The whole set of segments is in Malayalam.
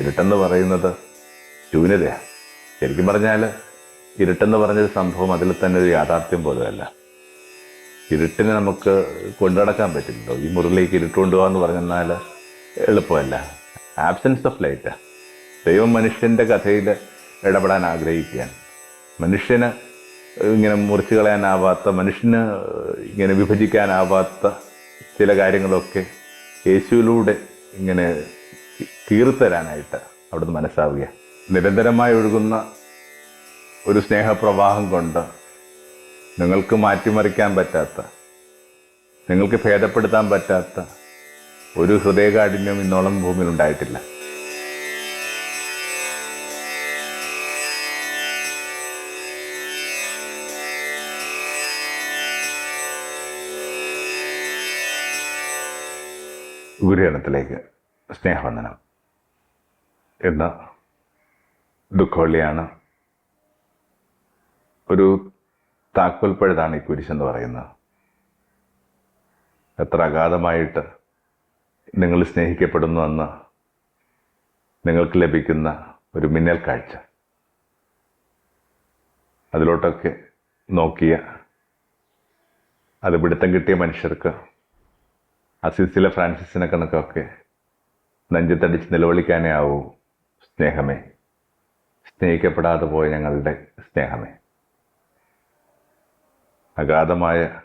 ഇരുട്ടെന്ന് പറയുന്നത് ശൂന്യതയാണ് ശരിക്കും പറഞ്ഞാൽ ഇരുട്ടെന്ന് പറഞ്ഞൊരു സംഭവം അതിൽ തന്നെ ഒരു യാഥാർത്ഥ്യം പോലെയല്ല ഇരുട്ടിനെ നമുക്ക് കൊണ്ടുനടക്കാൻ പറ്റില്ലല്ലോ. ഈ മുറിയിലേക്ക് ഇരുട്ട് കൊണ്ടുപോകാന്ന് പറഞ്ഞാൽ എളുപ്പമല്ല. ആബ്സെൻസ് ഓഫ് ലൈറ്റ് ദൈവം മനുഷ്യന്റെ കഥയിൽ ഇടപെടാൻ ആഗ്രഹിക്കുകയാണ്. മനുഷ്യന് ഇങ്ങനെ മുറിച്ചു കളയാനാവാത്ത മനുഷ്യന് ഇങ്ങനെ വിഭജിക്കാനാവാത്ത ചില കാര്യങ്ങളൊക്കെ യേശുവിലൂടെ ഇങ്ങനെ കീറിത്തരാനായിട്ട് അവിടുന്ന് മനസ്സാവുക നിരന്തരമായി ഒഴുകുന്ന ഒരു സ്നേഹപ്രവാഹം കൊണ്ട് നിങ്ങൾക്ക് മാറ്റിമറിക്കാൻ പറ്റാത്ത നിങ്ങൾക്ക് ഭേദപ്പെടുത്താൻ പറ്റാത്ത ഒരു ഹൃദയകാഠിന്യം ഇന്നോളം ഭൂമിയിൽ ഉണ്ടായിട്ടില്ല. ഗുരുജനത്തിലേക്ക് സ്നേഹവന്ദനം ഇന്ന് ദുഃഖവള്ളിയാണ് ഒരു താക്കോൽപ്പഴുതാണ് ഈ കുരിശെന്ന് പറയുന്നത്. എത്ര അഗാധമായിട്ട് നിങ്ങൾ സ്നേഹിക്കപ്പെടുന്നുവെന്ന് നിങ്ങൾക്ക് ലഭിക്കുന്ന ഒരു മിന്നൽ കാഴ്ച അതിലോട്ടൊക്കെ നോക്കിയ അത് പിടുത്തം കിട്ടിയ മനുഷ്യർക്ക് അസിസിലെ ഫ്രാൻസിസിനെ കണക്കൊക്കെ നെഞ്ചത്തടിച്ച് നിലവിളിക്കാനേ ആവൂ. സ്നേഹമേ. സ്നേഹിക്കപ്പെടാതെ പോയ ഞങ്ങളുടെ സ്നേഹമേ. അഗാധമായ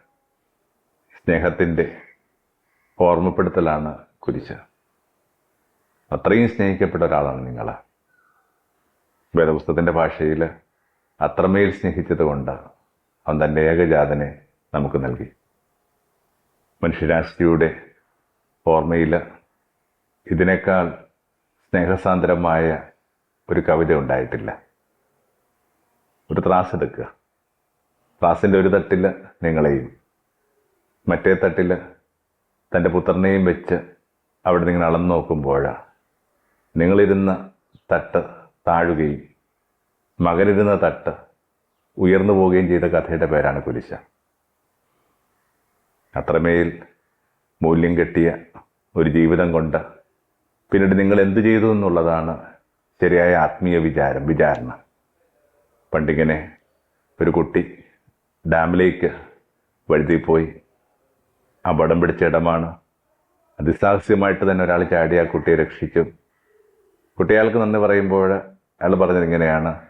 സ്നേഹത്തിന്റെ ഓർമ്മപ്പെടുത്തലാണ് കുരിശ്. അത്രയും സ്നേഹിക്കപ്പെട്ട ഒരാളാണ് നിങ്ങൾ വേദപുസ്തകത്തിന്റെ ഭാഷയിൽ അത്രമേൽ സ്നേഹിച്ചത് കൊണ്ട് അവൻ തന്റെ ഏകജാതനെ നമുക്ക് നൽകി. മനുഷ്യരാശിയുടെ ഓർമ്മയിൽ ഇതിനേക്കാൾ സ്നേഹസാന്ദ്രമായ ഒരു കവിത ഉണ്ടായിട്ടില്ല. ഒരു ത്രാസ് എടുക്കുക. ത്രാസിന്റെ ഒരു തട്ടിൽ നിങ്ങളെയും മറ്റേ തട്ടിൽ തന്റെ പുത്രനെയും വെച്ച് അവിടെ നിങ്ങൾ അളന്നു നോക്കുമ്പോൾ നിങ്ങളിരുന്ന തട്ട് താഴുകയും മകനിരുന്ന തട്ട് ഉയർന്നു പോവുകയും ചെയ്ത കഥയുടെ പേരാണ് കുലിശ അത്രമേൽ മൂല്യം കെട്ടിയ ഒരു ജീവിതം കൊണ്ട് പിന്നീട് നിങ്ങൾ എന്ത് ചെയ്തു എന്നുള്ളതാണ് ശരിയായ ആത്മീയ വിചാരം വിചാരണ. പണ്ടിങ്ങനെ ഒരു കുട്ടി ഡാമിലേക്ക് വഴുതിപ്പോയി വടം പിടിച്ച ഇടമാണ്. അതിസാഹസ്യമായിട്ട് തന്നെ ഒരാൾ ചാടി ആ കുട്ടിയെ രക്ഷിച്ചു. കുട്ടിയാൾക്ക് നന്ദി പറയുമ്പോൾ അയാൾ പറഞ്ഞത് ഇങ്ങനെയാണ്.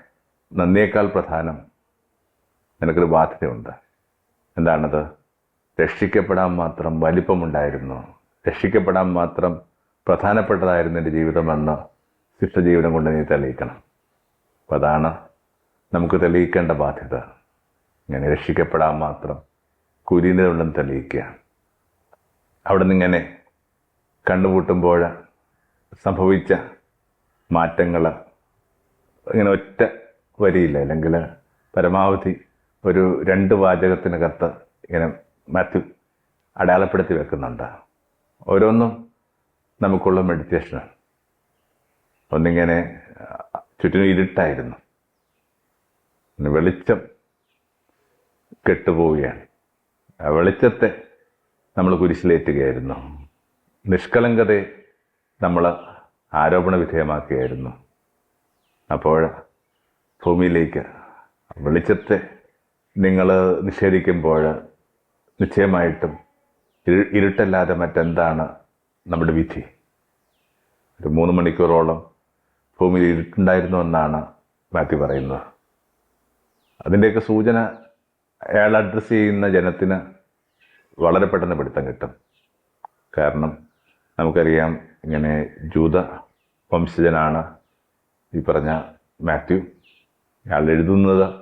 നന്ദിയേക്കാൾ പ്രധാനം നിനക്കൊരു ബാധ്യതയുണ്ട്. എന്താണത്? രക്ഷിക്കപ്പെടാൻ മാത്രം വലിപ്പമുണ്ടായിരുന്നു. രക്ഷിക്കപ്പെടാൻ മാത്രം പ്രധാനപ്പെട്ടതായിരുന്നു എന്റെ ജീവിതമെന്ന് ശിഷ്ടജീവിതം കൊണ്ട് നീ തെളിയിക്കണം. അപ്പം അതാണ് നമുക്ക് തെളിയിക്കേണ്ട ബാധ്യത. ഇങ്ങനെ രക്ഷിക്കപ്പെടാൻ മാത്രം കുലീനതയുണ്ടെന്ന് തെളിയിക്കുക അവിടെ നിന്നിങ്ങനെ കണ്ടുമുട്ടുമ്പോൾ സംഭവിച്ച മാറ്റങ്ങൾ ഇങ്ങനെ ഒറ്റ വരിയില്ല. അല്ലെങ്കിൽ പരമാവധി ഒരു രണ്ട് വാചകത്തിനകത്ത് ഇങ്ങനെ മാത്യു അടയാളപ്പെടുത്തി വെക്കുന്നുണ്ട്. ഓരോന്നും നമുക്കുള്ള മെഡിറ്റേഷനാണ് ഒന്നിങ്ങനെ ചുറ്റിനും ഇരുട്ടായിരുന്നു. വെളിച്ചം കെട്ടുപോവുകയാണ്. ആ വെളിച്ചത്തെ നമ്മൾ കുരിശിലേറ്റുകയായിരുന്നു. നിഷ്കളങ്കതയെ നമ്മൾ ആരോപണ വിധേയമാക്കുകയായിരുന്നു. അപ്പോൾ ഭൂമിയിലേക്ക് വെളിച്ചത്തെ നിങ്ങൾ നിഷേധിക്കുമ്പോൾ നിശ്ചയമായിട്ടും ഇരുട്ടല്ലാതെ മറ്റെന്താണ് നമ്മുടെ വിധി. ഒരു മൂന്ന് മണിക്കൂറോളം ഭൂമിയിൽ ഇരുട്ടുണ്ടായിരുന്നു എന്നാണ് മാത്യു പറയുന്നത്. അതിന്റെയൊക്കെ സൂചന അയാൾ അഡ്രസ്സ് ചെയ്യുന്ന ജനത്തിന് വളരെ പെട്ടെന്ന് പിടുത്തം കിട്ടും. കാരണം നമുക്കറിയാം ഇങ്ങനെ ജൂത വംശജനാണ് ഈ പറഞ്ഞ മാത്യു. അയാൾ എഴുതുന്നത്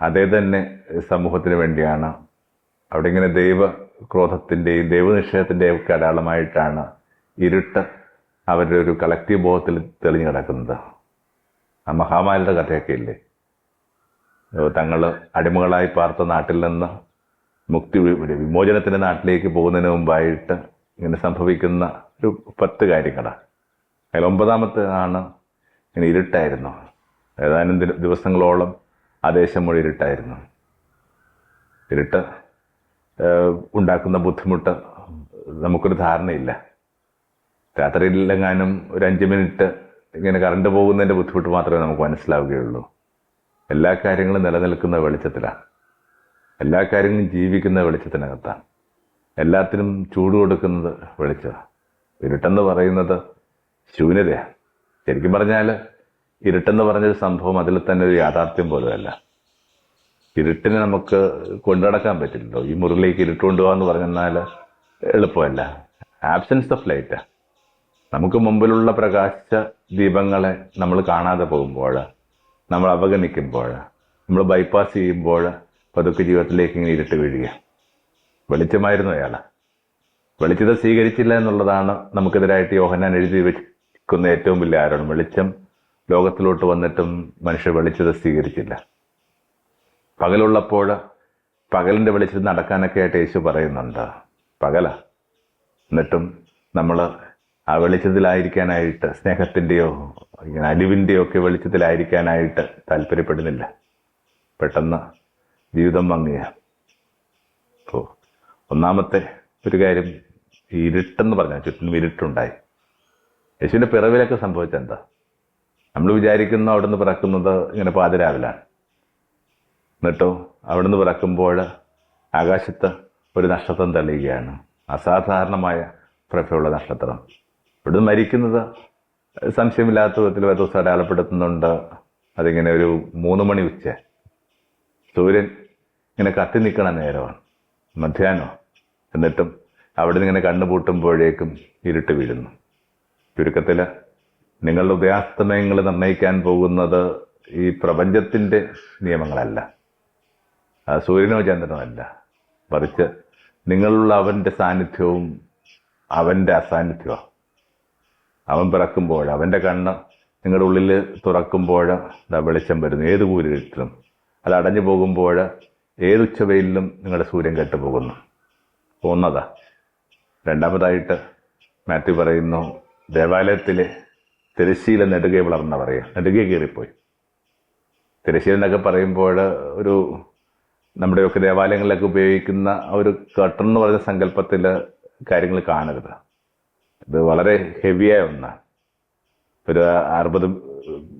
അതേ തന്നെ സമൂഹത്തിന് വേണ്ടിയാണ്. അവിടെ ഇങ്ങനെ ദൈവ ക്രോധത്തിന്റെയും ദൈവനിഷേധത്തിന്റെയും ഒക്കെ അടയാളമായിട്ടാണ് ഇരുട്ട് അവരുടെ ഒരു കളക്റ്റീവ് ബോധത്തിൽ തെളിഞ്ഞു കിടക്കുന്നത്. ആ മഹാമാരിയുടെ കഥയൊക്കെ ഇല്ലേ? തങ്ങൾ അടിമകളായി പാർത്ത നാട്ടിൽ നിന്ന് മുക്തി വിമോചനത്തിന്റെ നാട്ടിലേക്ക് പോകുന്നതിന് മുമ്പായിട്ട് ഇങ്ങനെ സംഭവിക്കുന്ന ഒരു പത്ത് കാര്യങ്ങളാണ് അതിൽ ഒമ്പതാമത്തെ ആണ് ഇങ്ങനെ ഇരുട്ടായിരുന്നു. ഏതാനും ദിവസങ്ങളോളം ആ ദേശം മുഴുവൻ ഇരുട്ടായിരുന്നു. ഇരുട്ട് ഉണ്ടാക്കുന്ന ബുദ്ധിമുട്ട് നമുക്കൊരു ധാരണയില്ല. രാത്രിയിലെങ്ങാനും ഒരു അഞ്ച് മിനിറ്റ് ഇങ്ങനെ കറണ്ട് പോകുന്നതിന്റെ ബുദ്ധിമുട്ട് മാത്രമേ നമുക്ക് മനസ്സിലാവുകയുള്ളൂ. എല്ലാ കാര്യങ്ങളും നിലനിൽക്കുന്ന വെളിച്ചത്തിലാണ്. എല്ലാ കാര്യങ്ങളും ജീവിക്കുന്ന വെളിച്ചത്തിനകത്താണ്. എല്ലാത്തിനും ചൂട് കൊടുക്കുന്നത് വെളിച്ചമാണ്. ഇരുട്ടെന്ന് പറയുന്നത് ശൂന്യതയാണ്. ശരിക്കും പറഞ്ഞാൽ ഇരുട്ടെന്ന് പറഞ്ഞൊരു സംഭവം അതിൽ തന്നെ ഒരു യാഥാർത്ഥ്യം പോലുമല്ല. ഇരുട്ടിനെ നമുക്ക് കൊണ്ടുനടക്കാൻ പറ്റില്ലല്ലോ. ഈ മുറിയിലേക്ക് ഇരുട്ട് കൊണ്ടുപോകാന്ന് പറഞ്ഞാൽ എളുപ്പമല്ല. ആബ്സെൻസ് ഓഫ് ലൈറ്റ് നമുക്ക് മുമ്പിലുള്ള പ്രകാശ ദീപങ്ങളെ നമ്മൾ കാണാതെ പോകുമ്പോൾ നമ്മൾ അവഗണിക്കുമ്പോൾ നമ്മൾ ബൈപ്പാസ് ചെയ്യുമ്പോൾ പതുക്കെ ജീവിതത്തിലേക്ക് ഇങ്ങനെ ഇരുട്ട് വീഴുക. വെളിച്ചമായിരുന്നു അയാൾ. വെളിച്ചത്തെ സ്വീകരിച്ചില്ല എന്നുള്ളതാണ് നമുക്കെതിരായിട്ട് യോഹനാൻ എഴുതി വെക്കുന്ന ഏറ്റവും വലിയ ആരോണം വെളിച്ചം ലോകത്തിലോട്ട് വന്നിട്ടും മനുഷ്യർ വെളിച്ചത്തെ സ്വീകരിച്ചില്ല. പകലുള്ളപ്പോൾ പകലിന്റെ വെളിച്ചത്തിൽ നടക്കാനൊക്കെ ആയിട്ട് യേശു പറയുന്നുണ്ട്. പകല. എന്നിട്ടും നമ്മൾ ആ വെളിച്ചത്തിലായിരിക്കാനായിട്ട് സ്നേഹത്തിന്റെയോ ഇങ്ങനെ അലിവിന്റെയോ ഒക്കെ വെളിച്ചത്തിലായിരിക്കാനായിട്ട് താല്പര്യപ്പെടുന്നില്ല. പെട്ടെന്ന് ജീവിതം മങ്ങിയ. അപ്പോൾ ഒന്നാമത്തെ ഒരു കാര്യം ഇരുട്ടെന്ന് പറഞ്ഞാൽ ചുറ്റിനും ഇരുട്ടുണ്ടായി. യേശുവിന്റെ പിറവിലൊക്കെ സംഭവിച്ചെന്താ? നമ്മൾ വിചാരിക്കുന്ന അവിടുന്ന് പിറക്കുന്നത് ഇങ്ങനെ പാതിരാവിലാണ്. എന്നിട്ടോ അവിടുന്ന് പറക്കുമ്പോൾ ആകാശത്ത് ഒരു നക്ഷത്രം തെളിയുകയാണ്. അസാധാരണമായ പ്രഭയുള്ള നക്ഷത്രം. ഇവിടുന്ന് മരിക്കുന്നത് സംശയമില്ലാത്ത വിധത്തിൽ വേദോസ് അടയാളപ്പെടുത്തുന്നുണ്ട്. അതിങ്ങനെ ഒരു മൂന്ന് മണി ഉച്ച. സൂര്യൻ ഇങ്ങനെ കത്തി നിൽക്കണ നേരമാണ്. മധ്യാഹ്നം. എന്നിട്ടും അവിടെ നിന്ന് ഇങ്ങനെ കണ്ണു പൂട്ടുമ്പോഴേക്കും ഇരുട്ട് വീഴുന്നു. ചുരുക്കത്തിൽ നിങ്ങളുടെ ഉദയാസ്തമയങ്ങൾ നിർണയിക്കാൻ പോകുന്നത് ഈ പ്രപഞ്ചത്തിന്റെ നിയമങ്ങളല്ല. സൂര്യനോ ചന്ദ്രനോ അല്ല. മറിച്ച് നിങ്ങളുള്ള അവന്റെ സാന്നിധ്യവും അവന്റെ അസാന്നിധ്യവും. അവൻ പിറക്കുമ്പോൾ അവന്റെ കണ്ണ് നിങ്ങളുടെ ഉള്ളിൽ തുറക്കുമ്പോൾ വെളിച്ചം വരുന്നു. ഏത് കൂരിട്ടിലും അത് അടഞ്ഞു പോകുമ്പോൾ ഏത് ഉച്ചവെയിലും നിങ്ങളുടെ സൂര്യൻ കെട്ടുപോകുന്നു. ഒന്നതാ. രണ്ടാമതായിട്ട് മാത്യു പറയുന്നു ദേവാലയത്തിലെ തിരശ്ശീല നെടുകെ വളർന്ന പറയുക നെടുകെ കയറിപ്പോയി. തിരശ്ശീല എന്നൊക്കെ പറയുമ്പോൾ ഒരു നമ്മുടെയൊക്കെ ദേവാലയങ്ങളിലൊക്കെ ഉപയോഗിക്കുന്ന ഒരു കർട്ടൺ എന്ന് പറയുന്ന സങ്കല്പത്തിൽ കാര്യങ്ങൾ കാണരുത്. ഇത് വളരെ ഹെവിയായ ഒന്നാണ്. ഒരു അറുപത്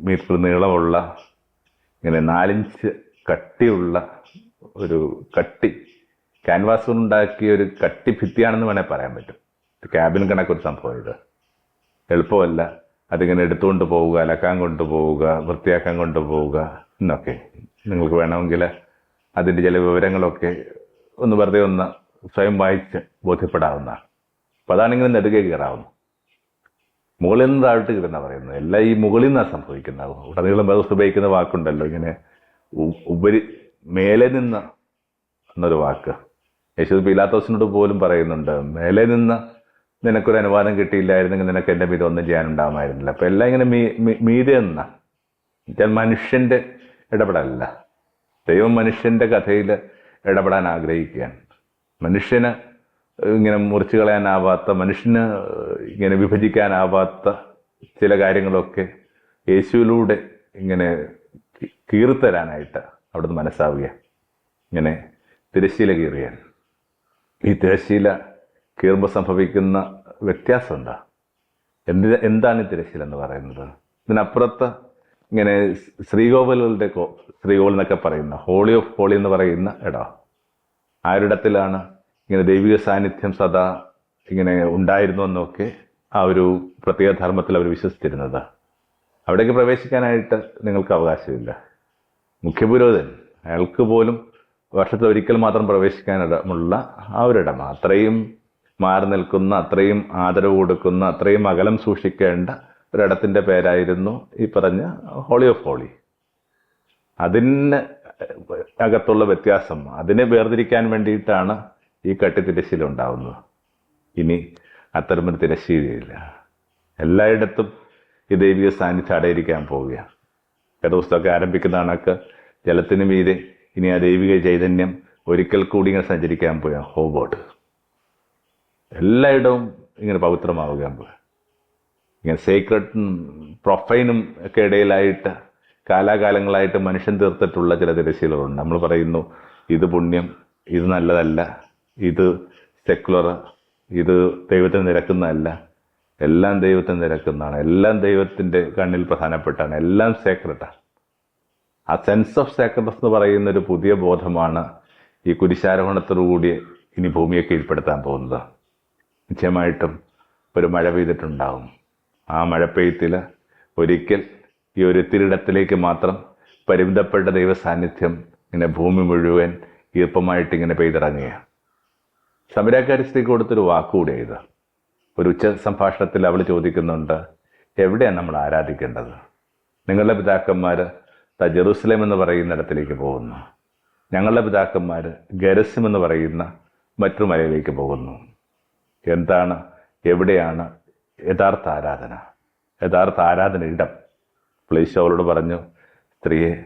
മീറ്റർ നീളമുള്ള ഇങ്ങനെ നാലിഞ്ച് കട്ടിയുള്ള ഒരു കട്ടി ക്യാൻവാസ് കൊണ്ടുണ്ടാക്കിയ ഒരു കട്ടി ഭിത്തിയാണെന്ന് വേണേൽ പറയാൻ പറ്റും. ക്യാബിൻ കണക്കൊരു സംഭവം ഇത്. എളുപ്പമല്ല. അതിങ്ങനെ എടുത്തുകൊണ്ട് പോവുക അലക്കാൻ കൊണ്ടുപോവുക വൃത്തിയാക്കാൻ കൊണ്ടുപോവുക എന്നൊക്കെ നിങ്ങൾക്ക് വേണമെങ്കിൽ അതിന്റെ ചില വിവരങ്ങളൊക്കെ ഒന്ന് വെറുതെ ഒന്ന് സ്വയം വായിച്ച് ബോധ്യപ്പെടാവുന്നതാണ്. അപ്പോൾ അതാണിങ്ങനെ നെടുകെ കയറാവുന്നു. മുകളിൽ നിന്ന് താഴോട്ട് കിട്ടുന്ന പറയുന്നത്. എല്ലാം ഈ മുകളിൽ നിന്നാണ് സംഭവിക്കുന്നത്. ഉടനീളം ദിവസം ഉപയോഗിക്കുന്ന വാക്കുണ്ടല്ലോ. ഇങ്ങനെ ഉപരി മേലെ നിന്ന് എന്നൊരു വാക്ക്. യേശു പിലാത്തോസിനോട് പോലും പറയുന്നുണ്ട്. മേലെ നിന്ന് നിനക്കൊരു അനുവാദം കിട്ടിയില്ലായിരുന്നെങ്കിൽ നിനക്ക് എന്റെ മീതെ ഒന്നും ചെയ്യാനുണ്ടാകുമായിരുന്നില്ല അപ്പം എല്ലാം ഇങ്ങനെ മീ മീതെ നിന്ന. എന്നുവെച്ചാൽ മനുഷ്യന്റെ ഇടപെടലല്ല. ദൈവം മനുഷ്യന്റെ കഥയിൽ ഇടപെടാൻ ആഗ്രഹിക്കുകയാണ്. മനുഷ്യന് ഇങ്ങനെ മുറിച്ചു കളയാനാവാത്ത മനുഷ്യന് ഇങ്ങനെ വിഭജിക്കാനാവാത്ത ചില കാര്യങ്ങളൊക്കെ യേശുവിലൂടെ ഇങ്ങനെ കീർത്തരാനായിട്ട് അവിടുന്ന് മനസ്സാവുക ഇങ്ങനെ തിരശ്ശീല കീറിയാൽ ഈ തിരശ്ശീല കീറുമ്പോൾ സംഭവിക്കുന്ന വ്യത്യാസം എന്താ? എന്ത് എന്താണ് ഈ തിരശ്ശീല എന്ന് പറയുന്നത്? ഇതിനപ്പുറത്ത് ഇങ്ങനെ ശ്രീകോവിലുകളുടെ കോ- ശ്രീകോവിൽ എന്നൊക്കെ പറയുന്ന ഹോളി ഓഫ് ഹോളി എന്ന് പറയുന്ന ഇടം ആരുടത്തിലാണ് ഇങ്ങനെ ദൈവിക സാന്നിധ്യം സദാ ഇങ്ങനെ ഉണ്ടായിരുന്നു എന്നൊക്കെ ആ ഒരു പ്രത്യേക ധർമ്മത്തിൽ അവർ വിശ്വസിച്ചിരുന്നത്. അവിടേക്ക് പ്രവേശിക്കാനായിട്ട് നിങ്ങൾക്ക് അവകാശമില്ല. മുഖ്യപുരോഹിതൻ അയാൾക്ക് പോലും വർഷത്തിൽ ഒരിക്കൽ മാത്രം പ്രവേശിക്കാനിടമുള്ള ആ ഒരിടം അത്രയും മാറി നിൽക്കുന്ന അത്രയും ആദരവ് കൊടുക്കുന്ന അത്രയും അകലം സൂക്ഷിക്കേണ്ട ഒരിടത്തിന്റെ പേരായിരുന്നു ഈ പറഞ്ഞ ഹോളി ഓഫ് ഹോളി അതിന് അകത്തുള്ള വ്യത്യാസം അതിനെ വേർതിരിക്കാൻ വേണ്ടിയിട്ടാണ് ഈ കട്ടിത്തിരശ്ശീല ഉണ്ടാവുന്നത്. ഇനി അത്തരമൊരു തിരശ്ശീലയില്ല. എല്ലായിടത്തും ഈ ദൈവിക സാന്നിധ്യം അടയിരിക്കാൻ പോവുകയാണ്. വേദപുസ്തകമൊക്കെ ആരംഭിക്കുന്ന കണക്ക് ജലത്തിന് മീതെ ഇനി ആ ദൈവിക ചൈതന്യം ഒരിക്കൽ കൂടി ഇങ്ങനെ സഞ്ചരിക്കാൻ പോയ ഹോബോട്ട്. എല്ലായിടവും ഇങ്ങനെ പവിത്രമാവുകയാണ്. പോയ ഇങ്ങനെ സേക്രട്ടും പ്രൊഫൈനും ഒക്കെ ഇടയിലായിട്ട് കാലാകാലങ്ങളായിട്ട് മനുഷ്യൻ തീർത്തിട്ടുള്ള ചില തിരശീലകളുണ്ട് നമ്മൾ പറയുന്നു ഇത് പുണ്യം ഇത് നല്ലതല്ല ഇത് സെക്കുലർ ഇത് ദൈവത്തിന് നിരക്കുന്നതല്ല എല്ലാം ദൈവത്തിന് നിരക്കുന്നതാണ് എല്ലാം ദൈവത്തിന്റെ കണ്ണിൽ പ്രധാനപ്പെട്ടാണ് എല്ലാം സേക്രട്ടാണ് ആ. സെൻസ് ഓഫ് സേക്രട്ടസ് എന്ന് പറയുന്ന ഒരു പുതിയ ബോധമാണ് ഈ കുരിശാരോഹണത്തോടുകൂടി ഇനി ഭൂമിയെ കീഴ്പ്പെടുത്താൻ പോകുന്നത്. നിശ്ചയമായിട്ടും ഒരു മഴ പെയ്തിട്ടുണ്ടാവും. ആ മഴ പെയ്ത്തിൽ ഒരിക്കൽ ഈ ഒരു തിരിടത്തിലേക്ക് മാത്രം പരിമിതപ്പെട്ട ദൈവ സാന്നിധ്യം ഇങ്ങനെ ഭൂമി മുഴുവൻ ഈർപ്പമായിട്ട് ഇങ്ങനെ പെയ്തിറങ്ങിയ. സമരാകാരിസ്ഥിക്ക് കൊടുത്തൊരു വാക്കുകൂടെ ഇത് ഒരു ഉച്ച സംഭാഷണത്തിൽ അവൾ ചോദിക്കുന്നുണ്ട് എവിടെയാണ് നമ്മൾ ആരാധിക്കേണ്ടത്? നിങ്ങളുടെ പിതാക്കന്മാർ ത ജെറൂസലേം എന്ന് പറയുന്ന ഇടത്തിലേക്ക് പോകുന്നു. ഞങ്ങളുടെ പിതാക്കന്മാർ ഗരസിം എന്ന് പറയുന്ന മറ്റൊരു മലയിലേക്ക് പോകുന്നു. എന്താണ്? എവിടെയാണ് യഥാർത്ഥ ആരാധന. യഥാർത്ഥ ആരാധന ഇടം. പ്ലീസ് അവളോട് പറഞ്ഞു സ്ത്രീയെ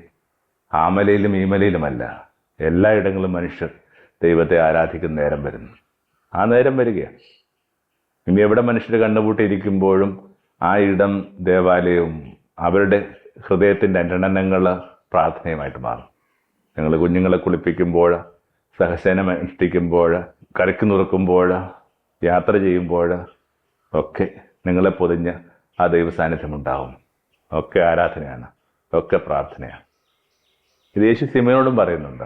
ആമലയിലും ഈമലയിലുമല്ല എല്ലായിടങ്ങളിലും മനുഷ്യർ ദൈവത്തെ ആരാധിക്കുന്ന നേരം വരുന്നു. ആ നേരം വരികയാണ്. ഇനി എവിടെ മനുഷ്യർ കണ്ടുപൂട്ടിയിരിക്കുമ്പോഴും ആ ഇടം ദേവാലയവും അവരുടെ ഹൃദയത്തിന്റെ അന്രണനങ്ങൾ പ്രാർത്ഥനയുമായിട്ട് മാറും. നിങ്ങൾ കുഞ്ഞുങ്ങളെ കുളിപ്പിക്കുമ്പോൾ സഹസേനം അനുഷ്ഠിക്കുമ്പോൾ കരക്ക് നുറുക്കുമ്പോൾ യാത്ര ചെയ്യുമ്പോൾ ഒക്കെ നിങ്ങളെ പൊതിഞ്ഞ് ആ ദൈവ സാന്നിധ്യം ഉണ്ടാവും ഒക്കെ ആരാധനയാണ്. ഒക്കെ പ്രാർത്ഥനയാണ്. ഇത് യേശു സിമയോടും പറയുന്നുണ്ട്.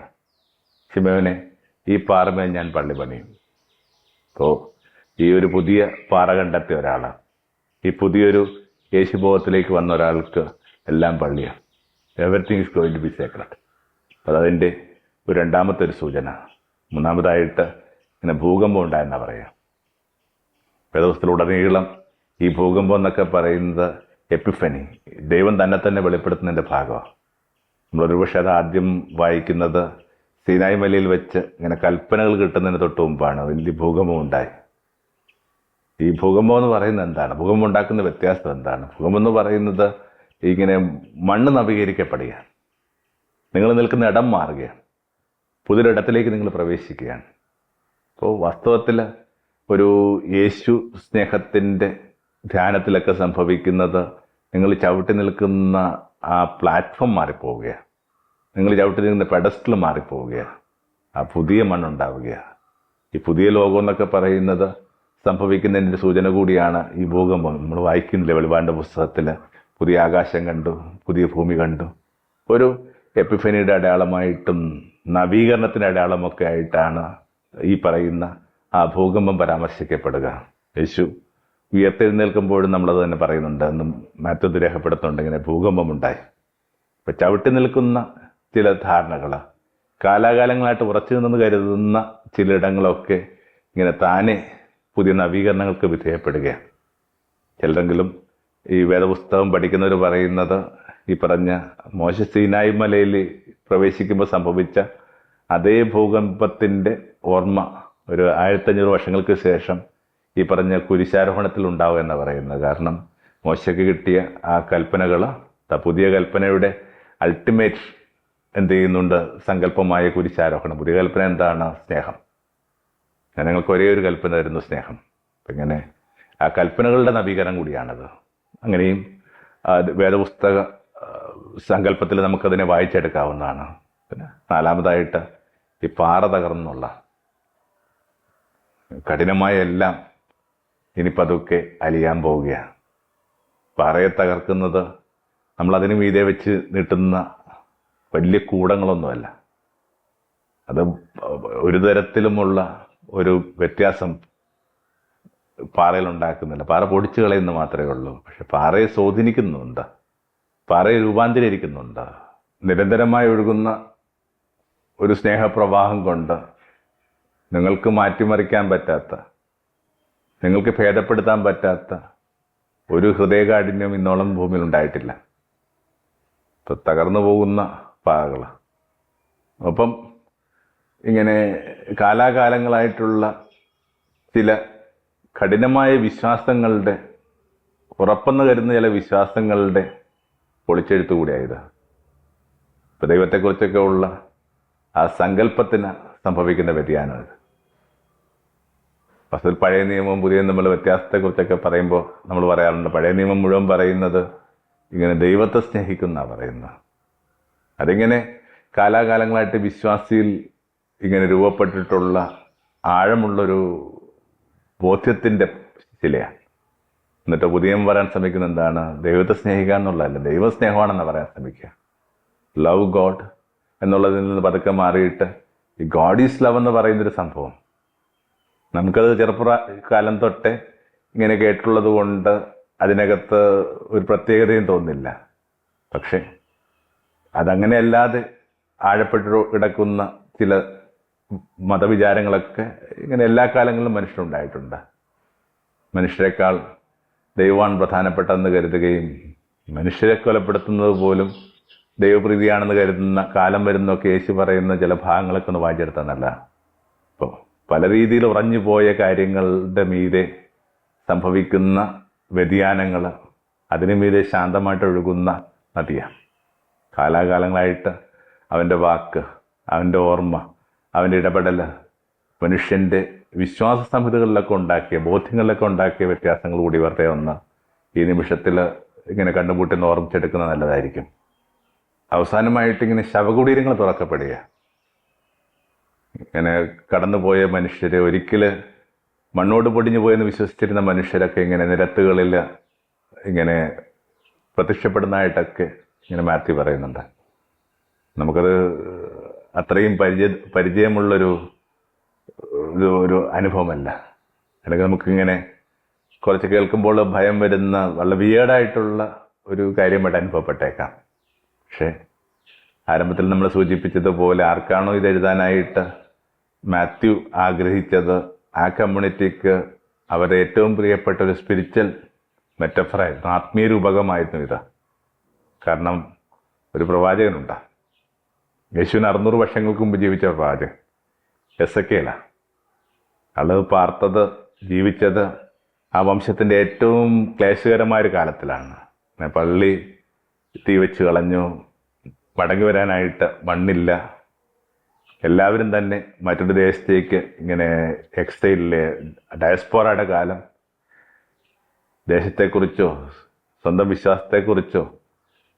സിമയോനെ ഈ പാറമേൽ ഞാൻ പള്ളി പണിയും. അപ്പോൾ ഈ ഒരു പുതിയ പാറ കണ്ടെത്തിയ ഒരാളാണ് ഈ പുതിയൊരു യേശുബോധത്തിലേക്ക് വന്ന ഒരാൾക്ക് എല്ലാം പള്ളിയാണ് everything is going to be sacred അപ്പോൾ അതിന്റെ ഒരു രണ്ടാമത്തെ ഒരു സൂചന. മൂന്നാമതായിട്ട് ഇങ്ങനെ ഭൂകമ്പം ഉണ്ടായെന്നാണ് പറയുക വേദവസ്ഥത്തിലുടനീളം ഈ ഭൂകമ്പം എന്നൊക്കെ പറയുന്നത് എപ്പിഫനി. ദൈവം തന്നെ തന്നെ വെളിപ്പെടുത്തുന്നതിന്റെ ഭാഗമാണ് നമ്മൾ പക്ഷേ അത് ആദ്യം വായിക്കുന്നത് സീനായ് മലയിൽ വെച്ച് ഇങ്ങനെ കൽപ്പനകൾ കിട്ടുന്നതിന് തൊട്ട് മുമ്പാണ് വലിയ ഭൂകമ്പം ഉണ്ടായി. ഈ ഭൂകമ്പം എന്ന് പറയുന്നത് എന്താണ്? ഭൂകമ്പം ഉണ്ടാക്കുന്ന വ്യത്യാസം എന്താണ്? ഭൂകമ്പം എന്ന് പറയുന്നത് ഇങ്ങനെ മണ്ണ് നവീകരിക്കപ്പെടുകയാണ്. നിങ്ങൾ നിൽക്കുന്ന ഇടം മാറുകയാണ്. പുതിയൊരിടത്തിലേക്ക് നിങ്ങൾ പ്രവേശിക്കുകയാണ്. അപ്പോൾ വാസ്തവത്തിൽ ഒരു യേശു സ്നേഹത്തിന്റെ ധ്യാനത്തിലൊക്കെ സംഭവിക്കുന്നത് നിങ്ങൾ ചവിട്ടി നിൽക്കുന്ന ആ പ്ലാറ്റ്ഫോം മാറിപ്പോവുകയാണ്. നിങ്ങൾ ചവിട്ടി നിൽക്കുന്ന പെഡസ്റ്റൽ മാറിപ്പോവുകയാണ്. ആ പുതിയ മണ്ണുണ്ടാവുകയാണ്. ഈ പുതിയ ലോകം എന്നൊക്കെ പറയുന്നത് സംഭവിക്കുന്നതിന്റെ സൂചന കൂടിയാണ് ഈ ഭൂകമ്പം. നമ്മൾ വായിക്കുന്നില്ല വെളിപാടിന്റെ പുസ്തകത്തിൽ? പുതിയ ആകാശം കണ്ടു പുതിയ ഭൂമി കണ്ടു. ഒരു എപ്പിഫനിയുടെ അടയാളമായിട്ടും നവീകരണത്തിന്റെ അടയാളമൊക്കെ ആയിട്ടാണ് ഈ പറയുന്ന ആ ഭൂകമ്പം പരാമർശിക്കപ്പെടുക. യേശു ഉയർത്തെഴുന്നേൽക്കുമ്പോഴും നമ്മളത് തന്നെ പറയുന്നുണ്ട്. എന്നും മാറ്റത്ത് രേഖപ്പെടുത്തുന്നുണ്ട് ഇങ്ങനെ ഭൂകമ്പമുണ്ടായി. ഇപ്പം ചവിട്ടി നിൽക്കുന്ന ചില ധാരണകൾ കാലാകാലങ്ങളായിട്ട് ഉറച്ചു നിന്നെന്ന് കരുതുന്ന ചിലയിടങ്ങളൊക്കെ ഇങ്ങനെ താനെ പുതിയ നവീകരണങ്ങൾക്ക് വിധേയപ്പെടുകയാണ്. ചിലരെങ്കിലും ഈ വേദപുസ്തകം പഠിക്കുന്നവർ പറയുന്നത് ഈ പറഞ്ഞ മോശ സീനായി മലയിൽ പ്രവേശിക്കുമ്പോൾ സംഭവിച്ച അതേ ഭൂകമ്പത്തിന്റെ ഓർമ്മ ഒരു ആയിരത്തഞ്ഞൂറ് വർഷങ്ങൾക്ക് ശേഷം ഈ പറഞ്ഞ കുരിശാരോഹണത്തിൽ ഉണ്ടാവുക എന്ന് പറയുന്നത്. കാരണം മോശയ്ക്ക് കിട്ടിയ ആ കൽപ്പനകൾ പുതിയ കൽപ്പനയുടെ അൾട്ടിമേറ്റ് എന്ത് ചെയ്യുന്നുണ്ട്? സങ്കല്പമായ കുരിശാരോഹണം. പുതിയ കൽപ്പന എന്താണ്? സ്നേഹം. ജനങ്ങൾക്ക് ഒരേ ഒരു കൽപ്പന തരുന്നു സ്നേഹം. ഇങ്ങനെ ആ കൽപ്പനകളുടെ നവീകരണം കൂടിയാണത്. അങ്ങനെയും വേദപുസ്തക സങ്കല്പത്തിൽ നമുക്കതിനെ വായിച്ചെടുക്കാവുന്നതാണ്. പിന്നെ നാലാമതായിട്ട് ഈ പാറ തകർന്നുള്ള കഠിനമായ എല്ലാം ഇനി പതുക്കെ അലിയാൻ പോവുകയാണ്. പാറയെ തകർക്കുന്നത് നമ്മളതിന് മീതെ വെച്ച് നീട്ടുന്ന വലിയ കൂടങ്ങളൊന്നുമല്ല. അത് ഒരു തരത്തിലുമുള്ള ഒരു വ്യത്യാസം പാറയിൽ ഉണ്ടാക്കുന്നില്ല. പാറ പൊടിച്ചു കളയുന്ന മാത്രമേ ഉള്ളൂ. പക്ഷെ പാറയെ സ്വാധീനിക്കുന്നുണ്ട്. പാറയെ രൂപാന്തരീകരിക്കുന്നുണ്ട്. നിരന്തരമായി ഒഴുകുന്ന ഒരു സ്നേഹപ്രവാഹം കൊണ്ട് നിങ്ങൾക്ക് മാറ്റിമറിക്കാൻ പറ്റാത്ത നിങ്ങൾക്ക് ഭേദപ്പെടുത്താൻ പറ്റാത്ത ഒരു ഹൃദയകാഠിന്യം ഇന്നോളം ഭൂമിയിൽ ഉണ്ടായിട്ടില്ല. ഇപ്പൊ തകർന്നു പോകുന്ന പാകൾ അപ്പം ഇങ്ങനെ കാലാകാലങ്ങളായിട്ടുള്ള ചില കഠിനമായ വിശ്വാസങ്ങളുടെ ഉറപ്പെന്ന് കരുതുന്ന ചില വിശ്വാസങ്ങളുടെ പൊളിച്ചെഴുത്തു കൂടിയായത്. ഇപ്പം ദൈവത്തെക്കുറിച്ചൊക്കെ ഉള്ള ആ സങ്കല്പത്തിന് സംഭവിക്കുന്ന വ്യതിയാനം ഫസ്റ്റിൽ പഴയ നിയമവും പുതിയ നമ്മൾ വ്യത്യാസത്തെക്കുറിച്ചൊക്കെ പറയുമ്പോൾ നമ്മൾ പറയാറുണ്ട് പഴയ നിയമം മുഴുവൻ പറയുന്നത് ഇങ്ങനെ ദൈവത്തെ സ്നേഹിക്കുന്ന പറയുന്നത് അതിങ്ങനെ കാലാകാലങ്ങളായിട്ട് വിശ്വാസിയിൽ ഇങ്ങനെ രൂപപ്പെട്ടിട്ടുള്ള ആഴമുള്ളൊരു ബോധ്യത്തിന്റെ ശിലയാണ്. എന്നിട്ട് പുതിയ വരാൻ പറയാൻ ശ്രമിക്കുന്നത് എന്താണ്? ദൈവത്തെ സ്നേഹിക്കുക എന്നുള്ളതല്ല ദൈവസ്നേഹമാണെന്ന് പറയാൻ ശ്രമിക്കുക. ലവ് ഗോഡ് എന്നുള്ളതിൽ നിന്ന് പതുക്കെ മാറിയിട്ട് ഈ ഗോഡ് ഈസ് ലവ് എന്ന് പറയുന്നൊരു സംഭവം. നമുക്കത് ചെറുപ്ര കാലം തൊട്ടേ ഇങ്ങനെ കേട്ടുള്ളത് കൊണ്ട് അതിനകത്ത് ഒരു പ്രത്യേകതയും തോന്നില്ല. പക്ഷേ അതങ്ങനെയല്ലാതെ ആഴപ്പെട്ടു കിടക്കുന്ന ചില മതവിചാരങ്ങളൊക്കെ ഇങ്ങനെ എല്ലാ കാലങ്ങളിലും മനുഷ്യരുണ്ടായിട്ടുണ്ട്. മനുഷ്യരെക്കാൾ ദൈവമാണ് പ്രധാനപ്പെട്ടതെന്ന് കരുതുകയും മനുഷ്യരെ കൊലപ്പെടുത്തുന്നത് പോലും ദൈവപ്രീതിയാണെന്ന് കരുതുന്ന കാലം വരുന്നൊക്കെ യേശു പറയുന്ന ചില ഭാഗങ്ങളൊക്കെ ഒന്ന് വായിച്ചെടുത്താന്നല്ല ഇപ്പോൾ പല രീതിയിൽ ഉറഞ്ഞു പോയ കാര്യങ്ങളുടെ മീതെ സംഭവിക്കുന്ന വ്യതിയാനങ്ങൾ അതിനു മീതെ ശാന്തമായിട്ട് ഒഴുകുന്ന നദിയാണ്. കാലാകാലങ്ങളായിട്ട് അവന്റെ വാക്ക് അവന്റെ ഓർമ്മ അവന്റെ ഇടപെടൽ മനുഷ്യന്റെ വിശ്വാസ സംഹിതകളിലൊക്കെ ഉണ്ടാക്കിയ ബോധ്യങ്ങളിലൊക്കെ ഉണ്ടാക്കിയ വ്യത്യാസങ്ങൾ കൂടി വെറുതെ ഒന്ന് ഈ നിമിഷത്തിൽ ഇങ്ങനെ കണ്ടുമുട്ടി ഓർമ്മിച്ചെടുക്കുന്നത് നല്ലതായിരിക്കും. അവസാനമായിട്ട് ഇങ്ങനെ ശവകുടീരങ്ങൾ തുറക്കപ്പെടുക. ഇങ്ങനെ കടന്നുപോയ മനുഷ്യരെ ഒരിക്കൽ മണ്ണോട് പൊടിഞ്ഞു പോയെന്ന് വിശ്വസിച്ചിരുന്ന മനുഷ്യരൊക്കെ ഇങ്ങനെ നിരത്തുകളിൽ ഇങ്ങനെ പ്രത്യക്ഷപ്പെടുന്നതായിട്ടൊക്കെ ഇങ്ങനെ മാത്യു പറയുന്നുണ്ട്. നമുക്കത് അത്രയും പരിചയ പരിചയമുള്ളൊരു ഒരു ഒരു അനുഭവമല്ല. അല്ലെങ്കിൽ നമുക്കിങ്ങനെ കുറച്ച് കേൾക്കുമ്പോൾ ഭയം വരുന്ന വളരെ വിയേഡായിട്ടുള്ള ഒരു കാര്യമായിട്ട് അനുഭവപ്പെട്ടേക്കാം. പക്ഷേ ആരംഭത്തിൽ നമ്മൾ സൂചിപ്പിച്ചതുപോലെ ആർക്കാണോ ഇത് എഴുതാനായിട്ട് മാത്യു ആഗ്രഹിച്ചത് ആ കമ്മ്യൂണിറ്റിക്ക് അവരുടെ ഏറ്റവും പ്രിയപ്പെട്ട ഒരു സ്പിരിച്വൽ മെറ്റഫറായിരുന്നു ആത്മീയ രൂപകമായിരുന്നു ഇത്. കാരണം ഒരു പ്രവാചകനുണ്ട്. യേശുവിന് അറുന്നൂറ് വർഷങ്ങൾക്ക് മുമ്പ് ജീവിച്ച പ്രവാചകൻ എസ് എ ആൾ പാർത്തത് ജീവിച്ചത് ആ വംശത്തിന്റെ ഏറ്റവും ക്ലേശകരമായ ഒരു കാലത്തിലാണ്. പള്ളി തീ വെച്ച് കളഞ്ഞു. മടങ്ങി വരാനായിട്ട് മണ്ണില്ല. എല്ലാവരും തന്നെ മറ്റൊരു ദേശത്തേക്ക് ഇങ്ങനെ എക്സ്റ്റൈലിലെ ഡയസ്പോറയുടെ കാലം ദേശത്തെക്കുറിച്ചോ സ്വന്തം വിശ്വാസത്തെക്കുറിച്ചോ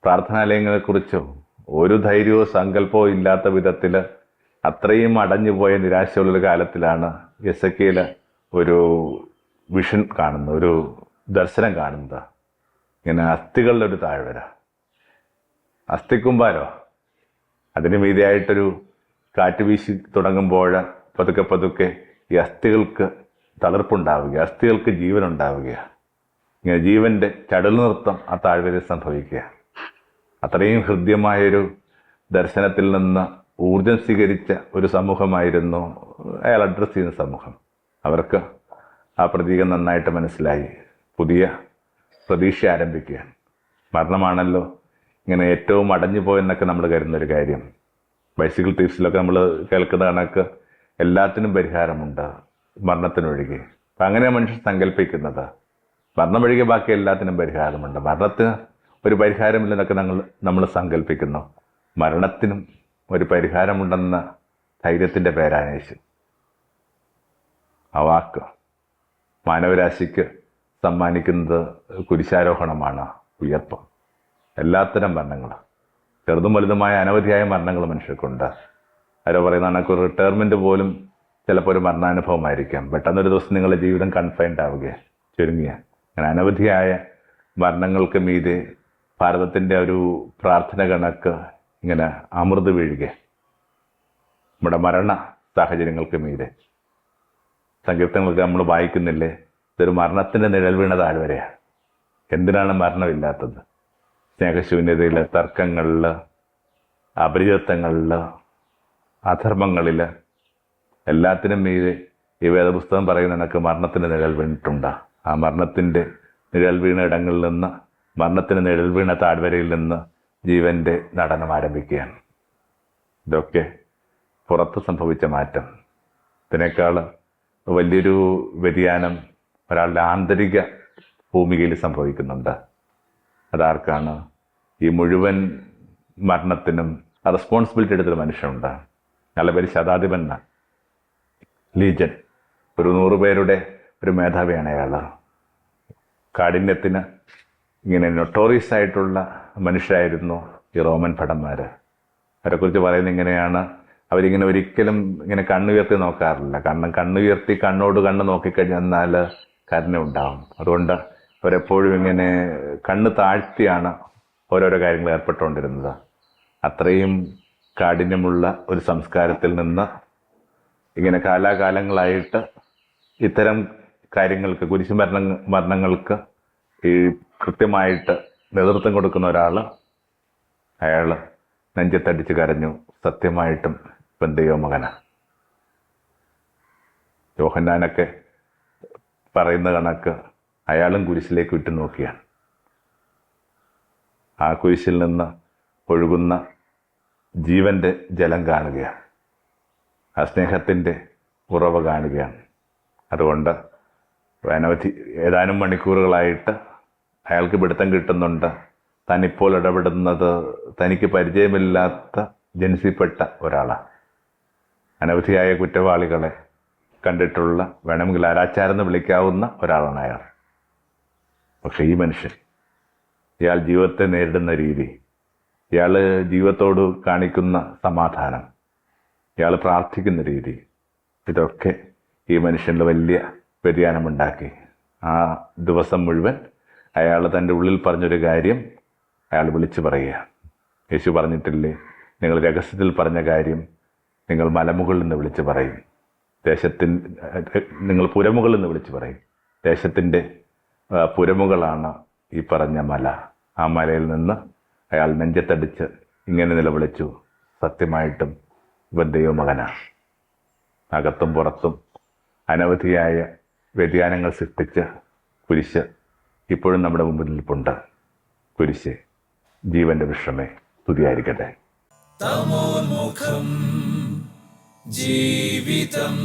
പ്രാർത്ഥനാലയങ്ങളെക്കുറിച്ചോ ഒരു ധൈര്യവും സങ്കല്പവും ഇല്ലാത്ത വിധത്തിൽ അത്രയും അടഞ്ഞുപോയ നിരാശയുള്ളൊരു കാലത്തിലാണ് എസ് ഒരു വിഷൻ കാണുന്നത് ഒരു ദർശനം കാണുന്നത്. ഇങ്ങനെ അസ്ഥികളുടെ ഒരു താഴ്വര. അസ്ഥിക്കുമ്പാരോ? അതിന് മീതിയായിട്ടൊരു കാറ്റ് വീശി തുടങ്ങുമ്പോൾ പതുക്കെ പതുക്കെ ഈ അസ്ഥികൾക്ക് തളർപ്പുണ്ടാവുക അസ്ഥികൾക്ക് ജീവൻ ഉണ്ടാവുക ഇങ്ങനെ ജീവന്റെ ചടൽ നൃത്തം ആ താഴ്വരയിൽ സംഭവിക്കുക അത്രയും ഹൃദ്യമായൊരു ദർശനത്തിൽ നിന്ന് ഊർജം സ്വീകരിച്ച ഒരു സമൂഹമായിരുന്നു അയാൾ അഡ്രസ്സ് ചെയ്യുന്ന സമൂഹം. അവർക്ക് ആ പ്രതീകം നന്നായിട്ട് മനസ്സിലായി. പുതിയ പ്രതീക്ഷ ആരംഭിക്കുകയാണ്. മരണമാണല്ലോ ഇങ്ങനെ ഏറ്റവും അടഞ്ഞു പോയെന്നൊക്കെ നമ്മൾ കരുതുന്നൊരു കാര്യം. ബൈസിക്കിൾ തീപ്സിലൊക്കെ നമ്മൾ കേൾക്കുന്ന കണക്ക് എല്ലാത്തിനും പരിഹാരമുണ്ട് മരണത്തിനൊഴികെ. അപ്പം അങ്ങനെയാണ് മനുഷ്യർ സങ്കല്പിക്കുന്നത്. മരണമൊഴികെ ബാക്കി എല്ലാത്തിനും പരിഹാരമുണ്ട്. മരണത്തിന് ഒരു പരിഹാരമില്ലെന്നൊക്കെ നമ്മൾ നമ്മൾ സങ്കല്പിക്കുന്നു. മരണത്തിനും ഒരു പരിഹാരമുണ്ടെന്ന ധൈര്യത്തിന്റെ പേരാണ് യേശു. ആ വാക്ക് മാനവരാശിക്ക് സമ്മാനിക്കുന്നത് കുരിശാരോഹണമാണ് ഉയർപ്പ്. എല്ലാത്തരം മരണങ്ങൾ ചെറുതും വലുതുമായ അനവധിയായ മരണങ്ങൾ മനുഷ്യർക്കുണ്ട്. ആരോ പറയുന്ന കണക്ക് ഒരു റിട്ടയർമെന്റ് പോലും ചിലപ്പോൾ ഒരു മരണാനുഭവമായിരിക്കാം. പെട്ടെന്നൊരു ദിവസം നിങ്ങളുടെ ജീവിതം കൺഫൈൻഡ് ആവുകയാണ് ചുരുങ്ങിയ അങ്ങനെ അനവധിയായ മരണങ്ങൾക്ക് മീതെ ഭാരതത്തിന്റെ ഒരു പ്രാർത്ഥന കണക്ക് ഇങ്ങനെ അമൃത് വീഴുക നമ്മുടെ മരണ സാഹചര്യങ്ങൾക്ക് മീതെ. സങ്കീർത്തങ്ങൾക്ക് നമ്മൾ വായിക്കുന്നില്ലേ? ഇതൊരു മരണത്തിന്റെ നിഴൽ വീണ താഴ്വരയാണ്. എന്തിനാണ് മരണമില്ലാത്തത്? സ്നേഹശൂന്യതയിൽ തർക്കങ്ങളിൽ അപരിചിതത്വങ്ങളിൽ അധർമ്മങ്ങളിൽ എല്ലാത്തിനും മീതെ ഈ വേദപുസ്തകം പറയുന്ന കണക്ക് മരണത്തിന്റെ നിഴൽ വീണിട്ടുണ്ട്. ആ മരണത്തിന്റെ നിഴൽ വീണ ഇടങ്ങളിൽ നിന്ന് മരണത്തിന് നിഴൽ വീണ താഴ്വരയിൽ നിന്ന് ജീവന്റെ നടനം ആരംഭിക്കുകയാണ്. ഇതൊക്കെ പുറത്ത് സംഭവിച്ച മാറ്റം. ഇതിനേക്കാൾ വലിയൊരു വ്യതിയാനം ഒരാളുടെ ആന്തരിക ഭൂമികയിൽ സംഭവിക്കുന്നുണ്ട്. അതാർക്കാണ്? ഈ മുഴുവൻ മരണത്തിനും റെസ്പോൺസിബിലിറ്റി എടുത്തൊരു മനുഷ്യനുണ്ട്? നല്ല പേര് ശതാധിപൻ ലീജൻ. ഒരു നൂറ് പേരുടെ ഒരു മേധാവിയാണ് അയാൾ. കാഠിന്യത്തിന് ഇങ്ങനെ നൊട്ടോറിയസ് ആയിട്ടുള്ള മനുഷ്യരായിരുന്നു ഈ റോമൻ ഭടന്മാർ അവരെക്കുറിച്ച് പറയുന്നത് ഇങ്ങനെയാണ്. അവരിങ്ങനെ ഒരിക്കലും ഇങ്ങനെ കണ്ണുയർത്തി നോക്കാറില്ല. കാരണം കണ്ണുയർത്തി കണ്ണോട് കണ്ണ് നോക്കിക്കഴിഞ്ഞാൽ കരുണ ഉണ്ടാവും. അതുകൊണ്ട് അവരെപ്പോഴും ഇങ്ങനെ കണ്ണ് താഴ്ത്തിയാണ് ഓരോരോ കാര്യങ്ങൾ ഏർപ്പെട്ടുകൊണ്ടിരുന്നത്. അത്രയും കാഠിന്യമുള്ള ഒരു സംസ്കാരത്തിൽ നിന്ന് ഇങ്ങനെ കാലാകാലങ്ങളായിട്ട് ഇത്തരം കാര്യങ്ങൾക്ക് കുരിശുമരണ മരണങ്ങൾക്ക് ഈ കൃത്യമായിട്ട് നേതൃത്വം കൊടുക്കുന്ന ഒരാൾ അയാൾ നെഞ്ചത്തടിച്ച് കരഞ്ഞു. സത്യമായിട്ടും ഇപ്പം ദൈവമകന യോഹന്നാനൊക്കെ പറയുന്ന കണക്ക് അയാളും കുരിശിലേക്ക് വിട്ടു നോക്കിയാണ്. ആ കുരിശിൽ നിന്ന് ഒഴുകുന്ന ജീവന്റെ ജലം കാണുകയാണ്. ആ സ്നേഹത്തിന്റെ ഉറവ കാണുകയാണ്. അതുകൊണ്ട് അനവധി ഏതാനും മണിക്കൂറുകളായിട്ട് അയാൾക്ക് പിടുത്തം കിട്ടുന്നുണ്ട്. താൻ ഇടപെടുന്നത് തനിക്ക് പരിചയമില്ലാത്ത ജനിസിപ്പെട്ട ഒരാളാണ്. അനവധിയായ കുറ്റവാളികളെ കണ്ടിട്ടുള്ള വേണമെങ്കിൽ ആരാച്ചാരെന്ന് വിളിക്കാവുന്ന ഒരാളാണ് അയാൾ. പക്ഷെ ഈ മനുഷ്യൻ ഇയാൾ ജീവിതത്തെ നേരിടുന്ന രീതി. ഇയാൾ ജീവിതത്തോട് കാണിക്കുന്ന സമാധാനം. ഇയാൾ പ്രാർത്ഥിക്കുന്ന രീതി. ഇതൊക്കെ ഈ മനുഷ്യനിൽ വലിയ വ്യതിയാനമുണ്ടാക്കി. ആ ദിവസം മുഴുവൻ അയാൾ തന്റെ ഉള്ളിൽ പറഞ്ഞൊരു കാര്യം അയാൾ വിളിച്ചു പറയുക. യേശു പറഞ്ഞിട്ടില്ലേ? നിങ്ങൾ രഹസ്യത്തിൽ പറഞ്ഞ കാര്യം നിങ്ങൾ മലമുകളിൽ നിന്ന് വിളിച്ച് പറയും. ദേശത്തിൻ നിങ്ങൾ പുരമുകളിൽ നിന്ന് വിളിച്ച് പറയും. ദേശത്തിന്റെ പുരമുകളാണ് ഈ പറഞ്ഞ മല. ആ മലയിൽ നിന്ന് അയാൾ നെഞ്ചത്തടിച്ച് ഇങ്ങനെ നിലവിളിച്ചു സത്യമായിട്ടും ഇവൻ ദൈവമകനാണ്. അകത്തും പുറത്തും അനവധിയായ വ്യതിയാനങ്ങൾ സൃഷ്ടിച്ച് കുരിശ് ഇപ്പോഴും നമ്മുടെ മുമ്പിൽ നിൽപ്പുണ്ട്. കുരിശ് ജീവന്റെ വിഷമേ സ്തുതിയായിരിക്കട്ടെ ജീവിതം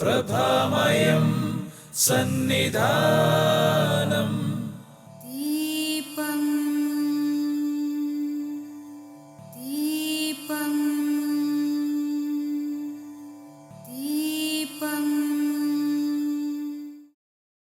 പ്രഭാമയം 神你的